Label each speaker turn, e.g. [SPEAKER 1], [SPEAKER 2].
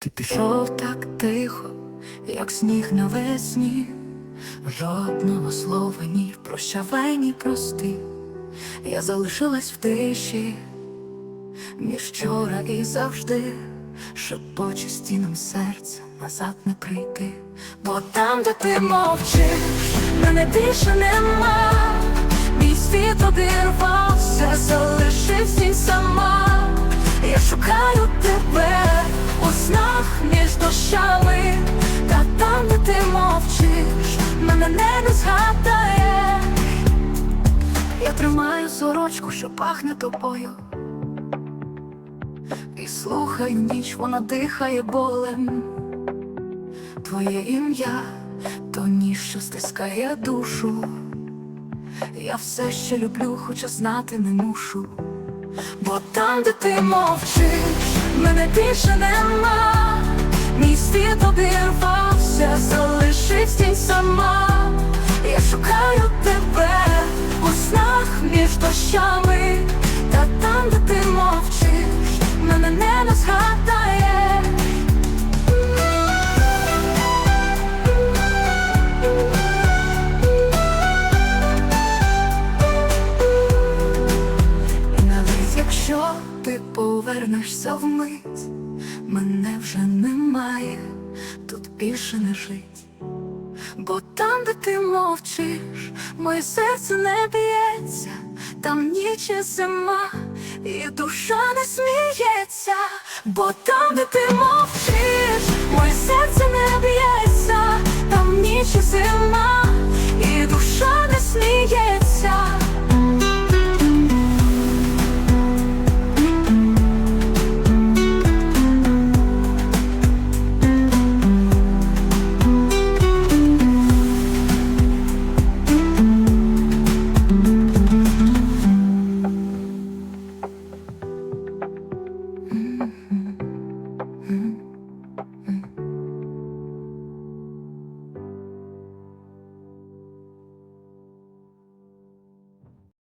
[SPEAKER 1] Ти пішов так тихо, як сніг навесні, жодного слова ні прощавай, ні прости. Я залишилась в тиші між вчора і завжди, шепоче стінам серця назад не прийти. Бо там, де ти мовчиш, мене більше нема. Мій світ обірвався, залишився сама. Я шукаю тебе мене не згадає. Я тримаю сорочку, що пахне тобою. І слухаю ніч, вона дихає болем. Твоє ім'я то ніж, що стискає душу. Я все ще люблю, хоча знати не мушу. Бо там, де ти мовчиш, мене більше нема. Мій світ обірвався, залишив тінь сама. Шукаю тебе у снах між дощами, та там, де ти мовчиш, мене не згадає. І навіть якщо ти повернешся вмить, мене вже немає, тут більше не жить. Бо там, де ти мовчиш, моє серце не б'ється, там ніч і зима, і душа не сміється, бо там, де ти мовчиш, моє серце не б'ється, там ніч і зима,